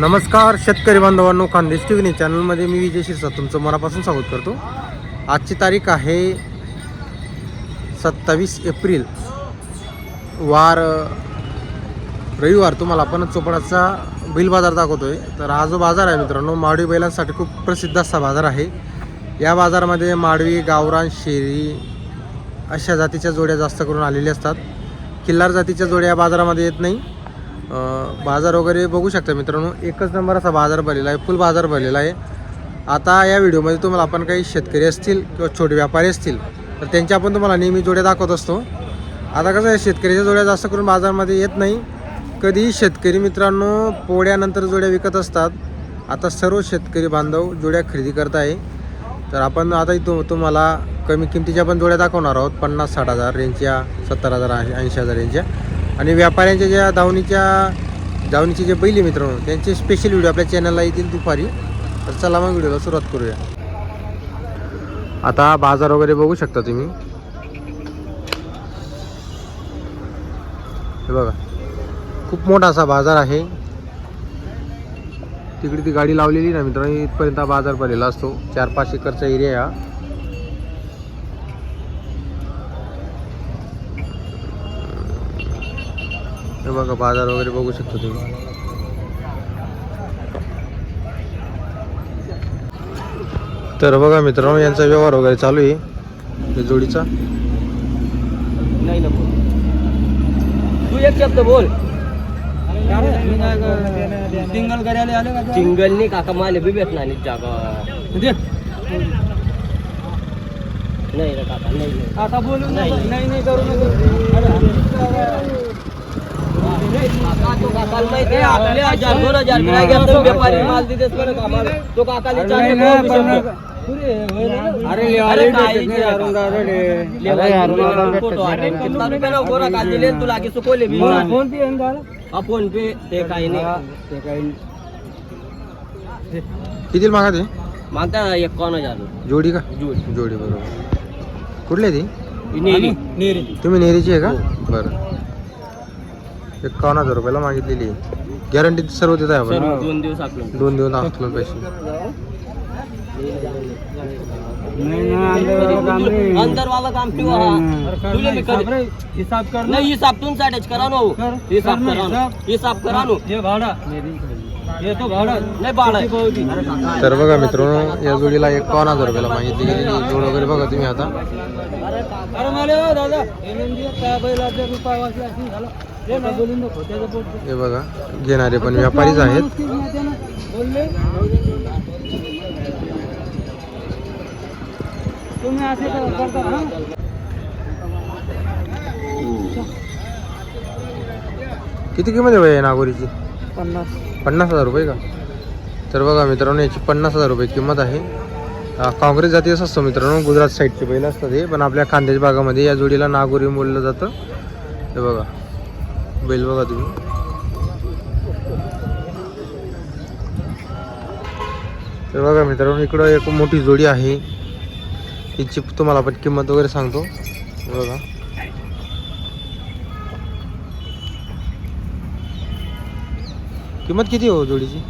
नमस्कार शेतकरी बांधवांनो खानदेश टी व्ही चॅनलमध्ये मी विजय शिरसा तुमचं मनापासून स्वागत करतो. आजची तारीख आहे सत्तावीस एप्रिल. वार रविवार तुम्हाला आपण चोपडाचा बैल बाजार दाखवतोय. तर हा जो बाजार आहे मित्रांनो माडवी बैलांसाठी खूप प्रसिद्ध असा बाजार आहे. या बाजारामध्ये माडवी गावरान शेरी अशा जातीच्या जोड्या जास्त करून आलेल्या असतात. किल्लार जातीच्या जोड्या या बाजारामध्ये येत नाही. बाजार वगैरे बघू शकता मित्रांनो. एकच नंबर असा बाजार भरलेला आहे फुल बाजार भरलेला आहे. आता या व्हिडिओमध्ये तुम्हाला आपण काही शेतकरी असतील किंवा छोटे व्यापारी असतील तर त्यांच्या आपण तुम्हाला नेहमी जोड्या दाखवत असतो. आता कसं आहे शेतकऱ्याच्या जोड्या जास्त करून बाजारामध्ये येत नाही. कधी शेतकरी मित्रांनो पोळ्यानंतर जोड्या विकत असतात. आता सर्व शेतकरी बांधव जोड्या खरेदी करत आहे. तर आपण आता तु तुम्हाला कमी किमतीच्या पण जोड्या दाखवणार आहोत. पन्नास साठ हजार रेंजच्या सत्तर हजार ऐंशी हजार रेंजच्या आणि व्यापाऱ्यांच्या ज्या धावणीच्या धावणीचे जे बैली मित्रांनो त्यांचे स्पेशल व्हिडिओ आपल्या चॅनलला येतील दुपारी. तर चला मग व्हिडिओला सुरुवात करूया. आता बाजार वगैरे बघू शकता तुम्ही. हे बघा. खूप मोठा असा बाजार आहे. तिकडे ती गाडी लावलेली ना मित्रांनो इथपर्यंत हा बाजार भरलेला असतो. चार पाच एकरचा एरिया आहे हा. हे बघा बाजार वगैरे बघू शकता तुम्ही. तर बघा मित्रांनो यांचा व्यवहार वगैरे चालू आहे. जोडीचा. नाही नको तू एक शब्द बोल. सिंगल करायला आले का चिंगलनी काका माले बी भेटणार नाही जागा. नाही रे काका नाही नाही. आता बोलू नाही. नाही. नाही करू नको. व्यापारी माल आम्हाला. तो. अरे तुला की फोन पे? हा फोन पे ते काही नाही ते काही किती मागा ते? मागता एकावन्न हजार. जोडी का? जोड. जोडी बरोबर. कुठली ती? नेरी. तुम्ही नेरीची आहे का? बरं. एकावन्न हजार रुपयाला मागितलेली आहे. गॅरंटी सर्व देत आहे आपण. दोन दिवस आपलं. दोन दिवस हाकलून पैसे. नाही काम हा. मी कर रे, हिसाब कर ना. नहीं हिसाब तुम साडेच करा नो कर, हिसाब कर ना, करा नो. हिसाब. हिसाब करा नो. हे भाडा. हे तो भाडा. नाही बाळा किती पावती? तर बघा मित्रांनो या जोडीला एकावन्न हजार रुपयाला मागितली गेलेली आहे. जोड वगैरे बघा तुम्ही आता. अरे मला दादा. एलएनजी काय बैलाचा रुपया वाचला असेल झाला. हे बघा. घेणारे पण व्यापारीच आहेत. किती किंमत आहे नागोरीची? पन्नास. पन्नास हजार रुपये का? तर बघा मित्रांनो याची पन्नास हजार रुपये किंमत आहे. काँग्रेस जातीच असतो मित्रांनो गुजरात साईडचे बैल असतात हे. पण आपल्या खानदेश भागामध्ये या जोडीला नागोरी बोललं जातं. हे बघा. बैल बघा तुम्ही. तर बघा मित्रांनो इकडं एक मोठी जोडी आहे. हिची तुम्हाला आपण किंमत वगैरे सांगतो. बघा. किंमत किती हो जोडीची?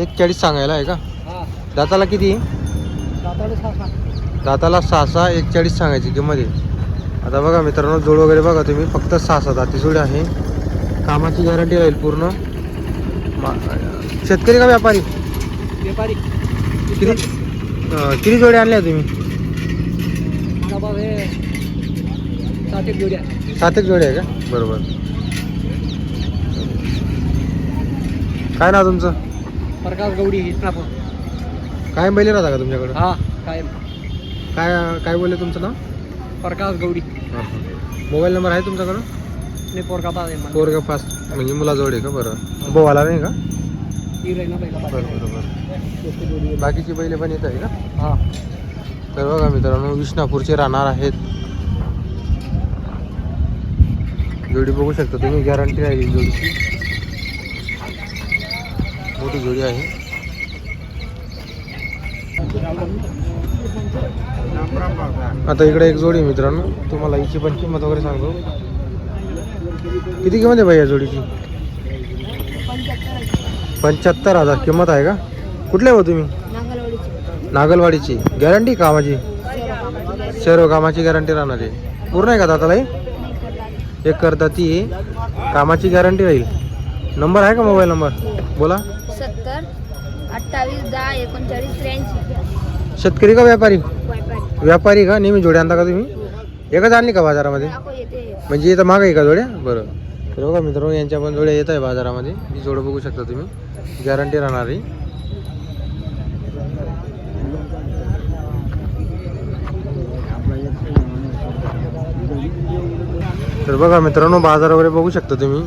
एक चाळीस सांगायला आहे का? दाताला किती? दाताला सहा सहा. एक चाळीस सांगायची किंमत आहे. आता बघा मित्रांनो जोड वगैरे बघा तुम्ही. फक्त सहा सहा दाती जोडी आहे. कामाची गॅरंटी राहील पूर्ण. शेतकरी का व्यापारी? व्यापारी. किती किती जोड्या आणल्या तुम्ही? हे सात एक जोड्या. सात एक जोडी आहे का? बरोबर. काय नाव तुमचं? प्रकाश गौडी इस्नापूर काय बैल राहता का तुमच्याकडं? हा काय काय काय बोलले तुमचं नाव? प्रकाश गौडी. मोबाईल नंबर आहे तुमच्याकडं? नाही पोरका पास आहे मला. पोरगा फास्ट म्हणजे मुलाजवळ आहे का बरं? बोवाला नाही का? ती राही ना पहिला. पास. बरं जोडी आहे. बाकीची बैले पण येत आहे का? हा. तर बघा मित्रांनो विष्णापूरचे राहणार आहेत. जोडी बघू शकता तुम्ही गॅरंटी राहिली जोडीची. मोठी जोडी आहे. आता इकडे एक जोडी आहे मित्रांनो. तुम्हाला हिची पण किंमत वगैरे सांगतो. किती किंमत आहे भाई या जोडीची? पंच्याहत्तर हजार किंमत आहे का? कुठले हो तुम्ही? नागलवाडीची. गॅरंटी कामाची सर्व कामाची गॅरंटी राहणार आहे. पूर्ण आहे का दाताला हे? एक करता ती. कामाची गॅरंटी राहील. नंबर आहे का मोबाईल नंबर बोला. सत्तर अठ्ठावीस दहा एकोणचाळीस त्र्याऐंशी. शेतकरी का व्यापारी. व्यापारी का? नेहमी जोड्या आणता का तुम्ही? एकच आणली का बाजारामध्ये? म्हणजे येतं माग आहे का जोड्या? बरं. तर बघा मित्रांनो यांच्या पण जोड्या येत आहे बाजारामध्ये. ही जोडं बघू शकता तुम्ही. गॅरंटी राहणार आहे तर बघा मित्रांनो बाजार वगैरे बघू शकता तुम्ही.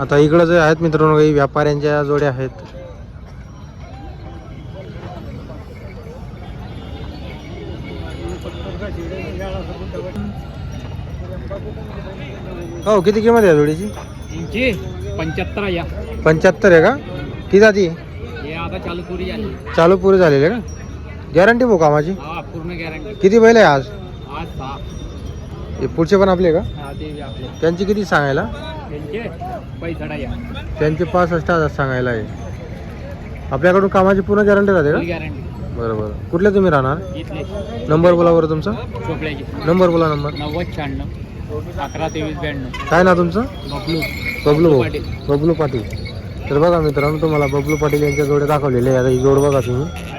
आता इकडं जे आहेत मित्रांनो काही व्यापाऱ्यांच्या जोड्या आहेत. हो किती किंमत आहे जोडीची? पंच्याहत्तर या. पंच्याहत्तर आहे का? किती जाती? चालू पुरी झाली. चालू पुरे झालेले का? गॅरंटी भाऊ कामाची हा पूर्ण गॅरंटी. किती बैल आहे आज? आज हे पुढचे पण आपले का? हा ते बी आपले. त्यांची किती सांगायला? त्यांचे? पैसा या त्यांचे पासष्ट हजार सांगायला आहे. आपल्याकडून कामाची पूर्ण गॅरंटी राहते का? गॅरंटी बरोबर कुठले तुम्ही राहणार? इथले. नंबर बोला बरं तुमचा. चोपड्याची. नंबर बोला नंबर नव्वद शहाण्णव अकरा तेवीस ब्याण्णव. काय ना तुमचं? बबलू. बबलू भाऊ. पाटील. बबलू पाटील. तर बघा मित्रांनो तुम्हाला बबलू पाटील यांच्या जोडे दाखवलेले आहे आता ही जोड बघा तुम्ही.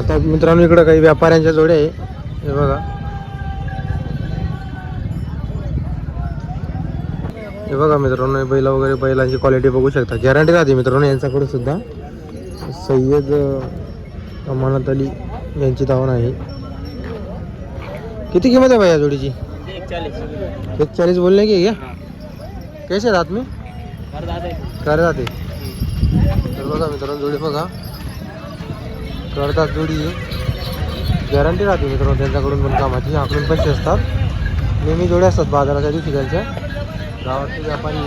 आता मित्रांनो इकडं काही व्यापाऱ्यांच्या जोड्या आहे. हे बघा. हे बघा मित्रांनो बैल वगैरे बैलांची क्वालिटी बघू शकता. गॅरंटी राहते मित्रांनो यांच्याकडे सुद्धा. सय्यद अमानत अली यांची धावण आहे. किती किंमत आहे भाई या जोडीची? एक चालीस एक चाळीस बोलने की क्या कैसे रात में कर जाते. तर बघा मित्रांनो जोडी बघा. करतात जोडी गॅरंटी राहते मित्रांनो त्यांच्याकडून पण कामाची. आकडून पैसे असतात. नेहमी जोड्या असतात बाजाराच्या दिवशी त्यांच्या गावातले व्यापारी.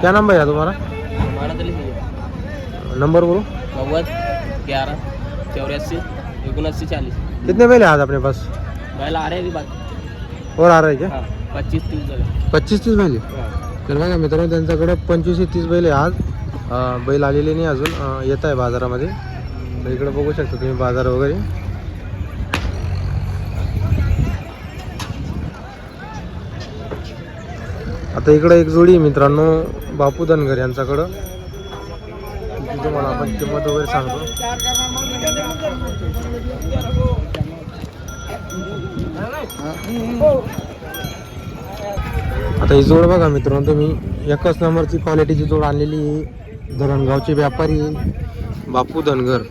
क्या नंबर है तुम्हारा हमारा तो लिखिए नंबर बोलो. नव्वद ग्यारह चौरासी एकोनअस्सी चालीस कितने पहले आज अपने पास? पहला आ रहे अभी बाकी. और आ रहा क्या? हाँ. पच्चीस तीस जगह पच्चीस तीस बैल? तर बघा मित्रांनो त्यांच्याकडे पंचवीस ते तीस बैल आहे आज. अं, बैल आलेले नाही अजून. अं, येत आहे बाजारामध्ये. तर इकडे बघू शकता तुम्ही बाजार वगैरे. आता इकडे एक जोडी आहे मित्रांनो बापू धनगर यांच्याकडं. तिची तुम्हाला आपण किंमत वगैरे सांगतो. आता ही जोड बघा मित्रांनो तुम्ही एकच नंबरची क्वालिटीची जोड आणलेली आहे. धरणगावचे व्यापारी बापू धनगर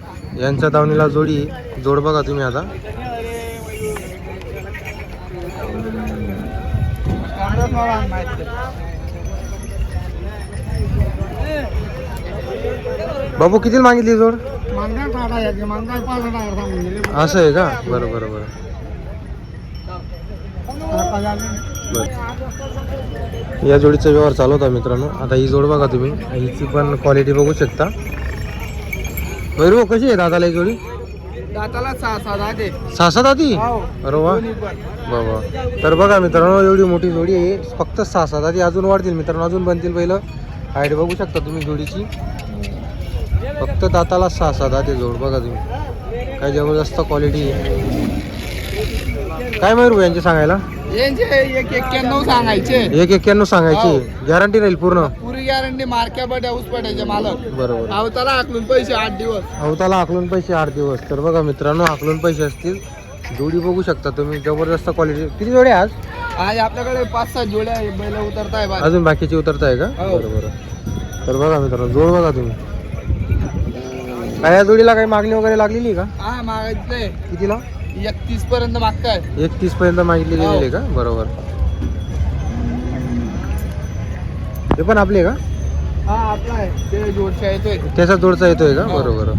यांच्या दावणीला जोडी जोड बघा तुम्ही आता. बापू किती मागितली जोड? असं आहे का? बरं बरं बरं. या जोडीचा व्यवहार चालू होता मित्रांनो. आता ही जोड बघा तुम्ही. हिची पण क्वालिटी बघू शकता. बरं कशी आहे दादाला ही जोडी? दाताला सहा सात आधी अरे वा. बाबा तर बघा मित्रांनो एवढी मोठी जोडी आहे. फक्त सहा सात आधी अजून वाढतील मित्रांनो. अजून बनतील पहिलं. हाईट बघू शकता तुम्ही जोडीची. फक्त दाताला सहा सात आधी जोड. बघा तुम्ही. काय जबरदस्त क्वालिटी आहे. काय मयूर यांचे सांगायला? एक एक्क्याण्णव सांगायचे. एक एक्क्याण्णव सांगायची. गॅरंटी राहील पूर्ण? पुरी गॅरंटी मार्क्या बड्या ऊस पडायचे मालक. बरोबर. अवताला आकलून पैसे आठ दिवस. अवताला आकलून पैसे आठ दिवस. तर बघा मित्रांनो आकलून पैसे असतील. जोडी बघू शकता तुम्ही. जबरदस्त क्वालिटी किती जोडी आज? आज आपल्याकडे पाच सात जोड्या आहे, बैल उतरताय अजून बाकीची उतरताय का? हो. बरोबर तर बघा मित्रांनो जोड बघा तुम्ही. काय या जोडीला काही मागणी वगैरे लागलेली का? हा मागायचंय कितीला? एकतीस पर्यंत मागताय. एक तीस पर्यंत मागितली हो. गेलेली आहे का? बरोबर. हे पण आपले का? हा आपला आहे. ते जोडच्या येतोय. त्याचा जोडचा येतोय का? बरोबर.